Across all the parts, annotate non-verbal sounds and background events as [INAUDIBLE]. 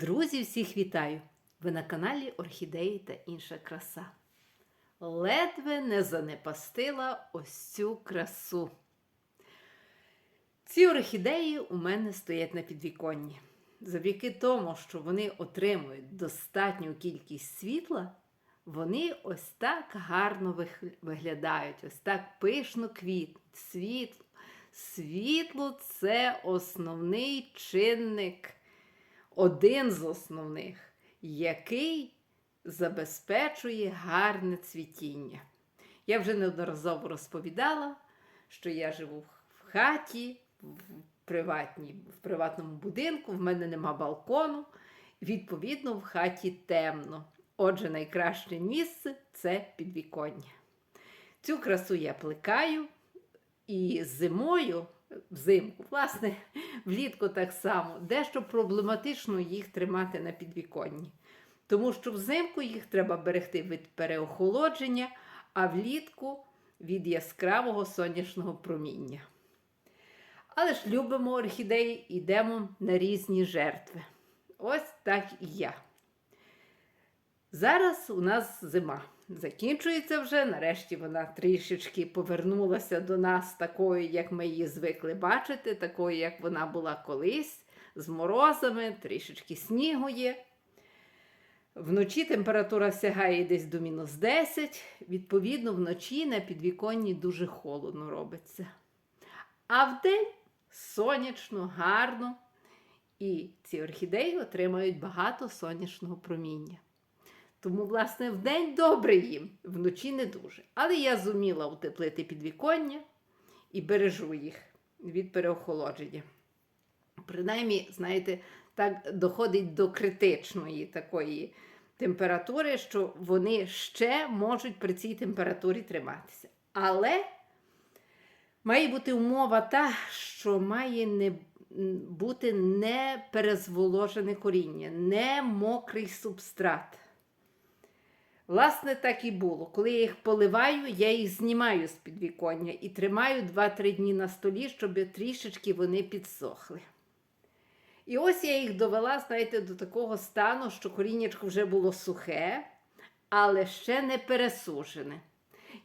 Друзі, всіх вітаю! Ви на каналі Орхідеї та інша краса. Ледве не занепастила ось цю красу. Ці орхідеї у мене стоять на підвіконні. Завдяки тому, що вони отримують достатню кількість світла, вони ось так гарно виглядають, ось так пишно квітнуть. Світло. Світло це основний чинник один з основних, який забезпечує гарне цвітіння. Я вже неодноразово розповідала, що я живу в хаті, в, приватній, в приватному будинку, в мене нема балкону, відповідно, в хаті темно. Отже, найкраще місце це підвіконня. Цю красу я плекаю і зимою, взимку, власне, [LAUGHS] влітку так само, дещо проблематично їх тримати на підвіконні. Тому що взимку їх треба берегти від переохолодження, а влітку від яскравого сонячного проміння. Але ж любимо орхідеї, йдемо на різні жертви. Ось так і я. Зараз у нас зима. Закінчується вже, нарешті вона трішечки повернулася до нас такою, як ми її звикли бачити, такою, як вона була колись, з морозами, трішечки снігу є. Вночі температура сягає десь до мінус 10, відповідно, вночі на підвіконні дуже холодно робиться. А вдень сонячно, гарно, і ці орхідеї отримають багато сонячного проміння. Тому, власне, вдень добре їм, вночі не дуже. Але я зуміла утеплити підвіконня і бережу їх від переохолодження. Принаймні, знаєте, так доходить до критичної такої температури, що вони ще можуть при цій температурі триматися. Але має бути умова та, що має не бути не перезволожене коріння, не мокрий субстрат. Власне, так і було. Коли я їх поливаю, я їх знімаю з підвіконня і тримаю 2-3 дні на столі, щоб трішечки вони підсохли. І ось я їх довела, знаєте, до такого стану, що коріннячко вже було сухе, але ще не пересушене.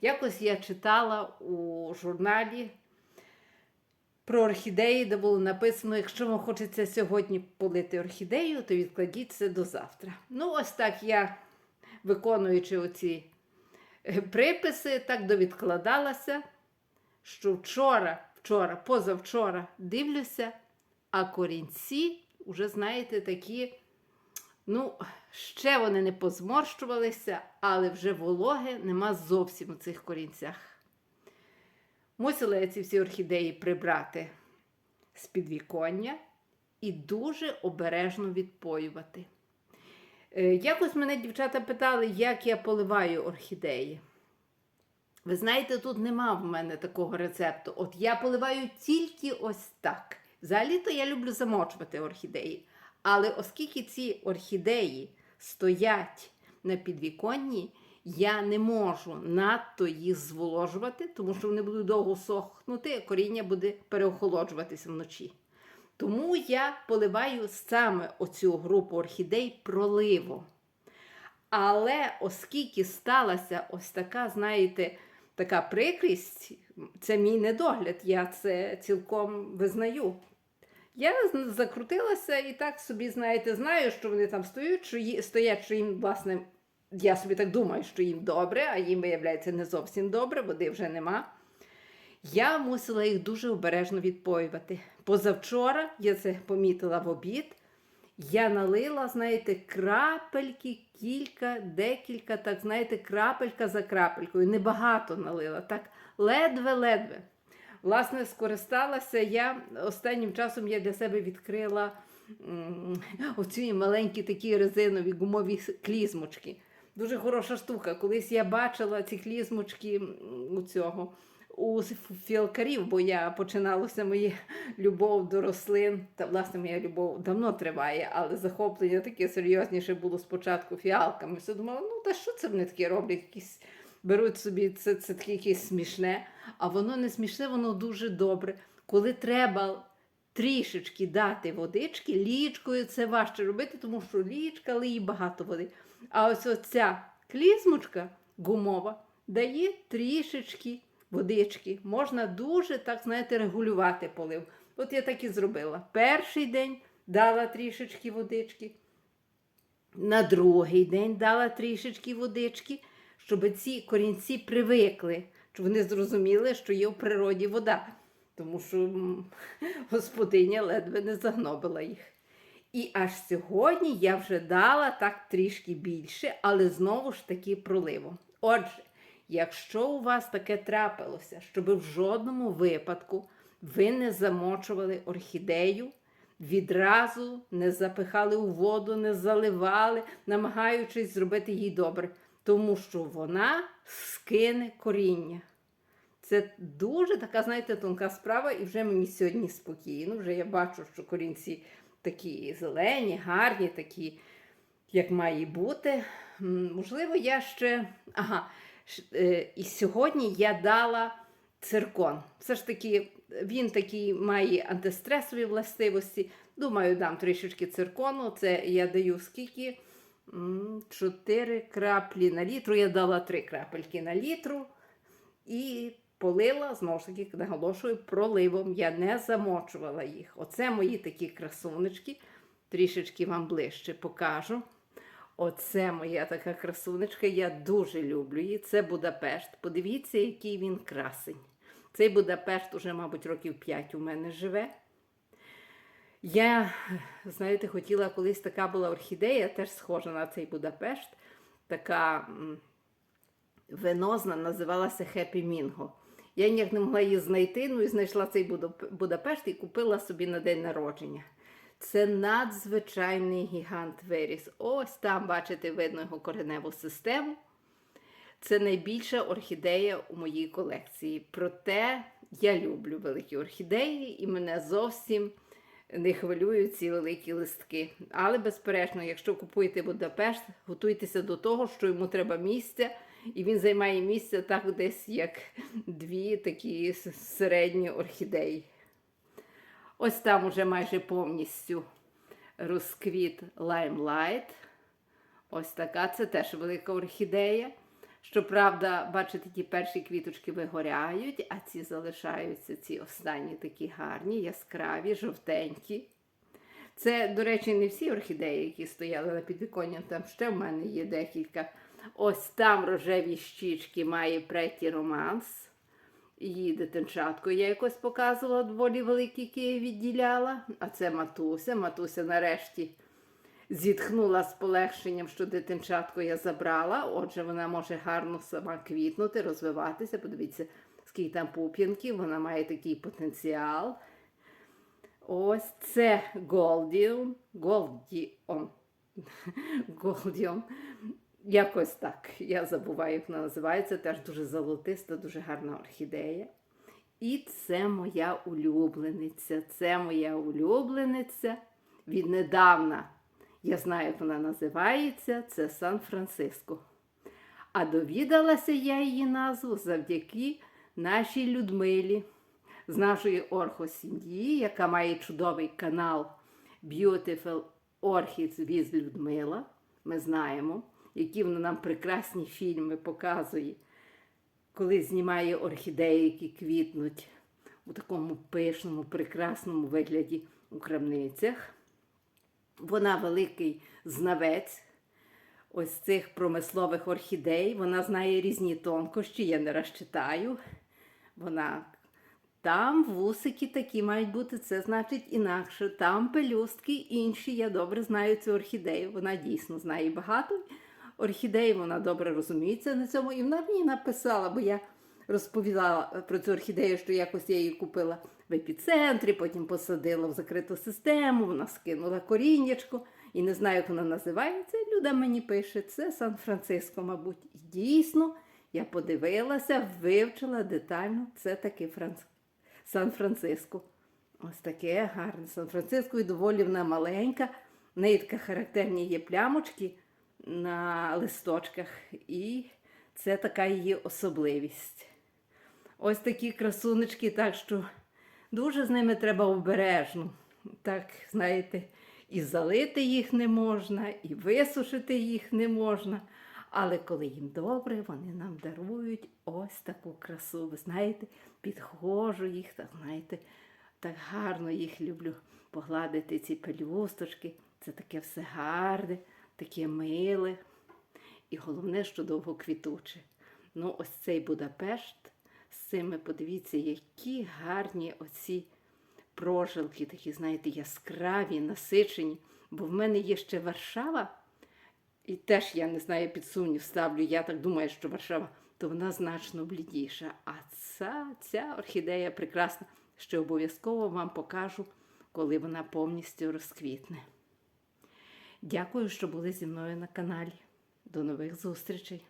Якось я читала у журналі про орхідеї, де було написано: якщо вам хочеться сьогодні полити орхідею, то відкладіть це до завтра. Ну, ось так я виконуючи оці е, приписи, так довідкладалася, що вчора, вчора, позавчора дивлюся, а корінці вже, знаєте, такі, ну, ще вони не позморщувалися, але вже вологи нема зовсім у цих корінцях. Мусила я ці всі орхідеї прибрати з підвіконня і дуже обережно відпоювати. Е, Якось мене дівчата питали, як я поливаю орхідеї. Ви знаєте, тут нема в мене такого рецепту. От я поливаю тільки ось так. Взагалі-то я люблю замочувати орхідеї. Але оскільки ці орхідеї стоять на підвіконні, я не можу надто їх зволожувати, тому що вони будуть довго сохнути, а коріння буде переохолоджуватися вночі. Тому я поливаю саме оцю групу орхідей проливом. Але оскільки сталася ось така, знаєте, така прикрість, це мій недогляд, я це цілком визнаю. Я закрутилася і так собі, знаєте, знаю, що вони там стоять, що стоять, що їм, власне, я собі так думаю, що їм добре, а їм виявляється не зовсім добре, води вже нема. Я мусила їх дуже обережно відпоювати. Позавчора, я це помітила в обід, я налила, знаєте, крапельки, кілька, декілька, так, знаєте, крапелька за крапелькою. Небагато налила, так ледве-ледве. Власне, скористалася я останнім часом я для себе відкрила оці маленькі такі резинові гумові клізмочки. Дуже хороша штука. Колись я бачила ці клізмочки у цього у фіалкарів, бо я починалася моя любов до рослин. Та власне моя любов давно триває, але захоплення таке серйозніше було спочатку фіалками. Все думала, ну та що це вони таке роблять? Якісь беруть собі це, це таке якесь смішне, а воно не смішне, воно дуже добре. Коли треба трішечки дати водички, лічкою це важче робити, тому що лічка лиє багато води. А ось оця клізмочка гумова дає трішечки водички. Можна дуже, так знаєте, регулювати полив. От я так і зробила. Перший день дала трішечки водички, на другий день дала трішечки водички, щоб ці корінці привикли, щоб вони зрозуміли, що є в природі вода. Тому що [LAUGHS] господиня ледве не загнобила їх. І аж сьогодні я вже дала так трішки більше, але знову ж таки проливом. Отже, якщо у вас таке трапилося, щоб в жодному випадку ви не замочували орхідею, відразу не запихали у воду, не заливали, намагаючись зробити їй добре, тому що вона скине коріння. Це дуже така, знаєте, тонка справа, і вже мені сьогодні спокійно. Вже я бачу, що корінці такі зелені, гарні, такі, як має бути. Можливо, я ще. Ага, і сьогодні я дала циркон. Все ж таки, він такий має антистресові властивості. Думаю, дам трішечки циркону. Це я даю скільки? М, Чотири краплі на літру. Я дала три крапельки на літру. І полила, знову ж таки, наголошую, проливом. Я не замочувала їх. Оце мої такі красунечки. Трішечки вам ближче покажу. Оце моя така красунечка. Я дуже люблю її. Це Будапешт. Подивіться, який він красень. Цей Будапешт уже, мабуть, років 5 у мене живе. Я, знаєте, хотіла колись така була орхідея, теж схожа на цей Будапешт. Така венозна, називалася Хеппі Мінго. Я ніяк не могла її знайти, ну і знайшла цей Будапешт і купила собі на день народження. Це надзвичайний гігант виріс. Ось там, бачите, видно його кореневу систему. Це найбільша орхідея у моїй колекції. Проте я люблю великі орхідеї і мене зовсім не хвилюють ці великі листки. Але, безперечно, якщо купуєте Будапешт, готуйтеся до того, що йому треба місця, і він займає місце так десь, як дві такі середні орхідеї. Ось там уже майже повністю розквіт лаймлайт. Ось така, це теж велика орхідея. Щоправда, бачите, ті перші квіточки вигоряють, а ці залишаються, ці останні такі гарні, яскраві, жовтенькі. Це, до речі, не всі орхідеї, які стояли на підвіконні, там ще в мене є декілька. Ось там рожеві щічки має преті романс. Її дитинчатку я якось показувала доволі великий, який відділяла. А це матуся. Матуся нарешті зітхнула з полегшенням, що дитинчатку я забрала. Отже, вона може гарно сама квітнути, розвиватися. Подивіться, скільки там пуп'янків, вона має такий потенціал. Ось це Голдіон. Голдіон. [LAUGHS] Голдіон. Якось так. Я забуваю, як вона називається. Теж дуже золотиста, дуже гарна орхідея. І це моя улюблениця. Це моя улюблениця віднедавна. Я знаю, як вона називається. Це Сан-Франциско. А довідалася я її назву завдяки нашій Людмилі з нашої орхосім'ї, яка має чудовий канал Beautiful Orchids with Людмила. Ми знаємо, які вона нам прекрасні фільми показує, коли знімає орхідеї, які квітнуть у такому пишному, прекрасному вигляді у крамницях. Вона великий знавець ось цих промислових орхідей. Вона знає різні тонкощі, я не раз читаю. Вона там вусики такі мають бути, це значить інакше. Там пелюстки інші. Я добре знаю цю орхідею. Вона дійсно знає багато орхідей, вона добре розуміється на цьому. І вона мені написала, бо я розповідала про цю орхідею, що якось я її купила в епіцентрі, потім посадила в закриту систему, вона скинула коріннячко. І не знаю, як вона називається. Люда мені пише, це Сан-Франциско, мабуть. І дійсно, я подивилася, вивчила детально, це таки Франц... Сан-Франциско. Ось таке гарне Сан-Франциско і доволі вона маленька. В неї така характерні є плямочки на листочках, і це така її особливість. Ось такі красунечки, так що Дуже з ними треба обережно. Так, знаєте, і залити їх не можна, і висушити їх не можна. Але коли їм добре, вони нам дарують ось таку красу. Ви знаєте, підходжу їх, так знаєте, так гарно їх люблю погладити ці пелюсточки. Це таке все гарне, таке миле. І головне, що довго квітуче. Ну, ось цей Будапешт з цими, подивіться, які гарні оці прожилки, такі, знаєте, яскраві, насичені. Бо в мене є ще Варшава, і теж я не знаю, під сумнів ставлю. Я так думаю, що Варшава, то вона значно блідіша. А ця, ця орхідея прекрасна, що обов'язково вам покажу, коли вона повністю розквітне. Дякую, що були зі мною на каналі. До нових зустрічей!